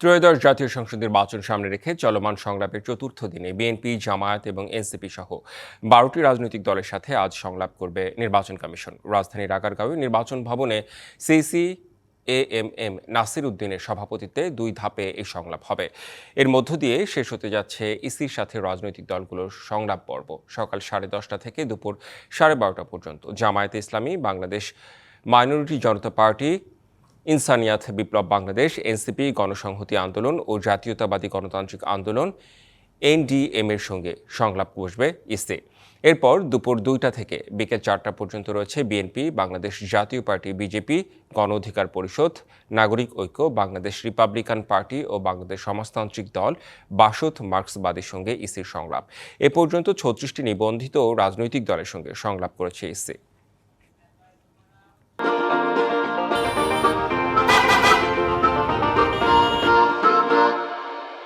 ত্রয়োদশ জাতীয় সংসদ নির্বাচন সামনে রেখে চলমান সংলাপের চতুর্থ দিনে বিএনপি, জামায়াত এবং এনসিপি সহ বারোটি রাজনৈতিক দলের সাথে আজ সংলাপ করবে নির্বাচন কমিশন। রাজধানীর আগারগাঁওয়ে নির্বাচন ভবনে CC A M M Nasir উদ্দিনের সভাপতিত্বে দুই ধাপে এই সংলাপ হবে। এর মধ্য দিয়ে শেষ হতে যাচ্ছে ইসির সাথে রাজনৈতিক দলগুলোর সংলাপ পর্ব। সকাল সাড়ে দশটা থেকে দুপুর সাড়ে বারোটা পর্যন্ত। Jamaat e Islami, Bangladesh minority Janata party Insaniyat Biplob Bangladesh, NCP, Ganosamhati Andolon ও জাতীয়তাবাদী গণতান্ত্রিক আন্দোলন এনডিএম এর সঙ্গে সংলাপ বসবে ইসে। এরপর দুপুর দুইটা থেকে বিকেল চারটা পর্যন্ত রয়েছে বিএনপি, বাংলাদেশ জাতীয় পার্টি, বিজেপি, গণ অধিকার পরিষদ, নাগরিক ঐক্য, বাংলাদেশ রিপাবলিকান পার্টি ও বাংলাদেশ সমাজতান্ত্রিক দল, বাসদ মার্ক্সবাদীর সঙ্গে ইসির সংলাপ। এ পর্যন্ত ছত্রিশটি নিবন্ধিত রাজনৈতিক দলের সঙ্গে সংলাপ করেছে ইসি।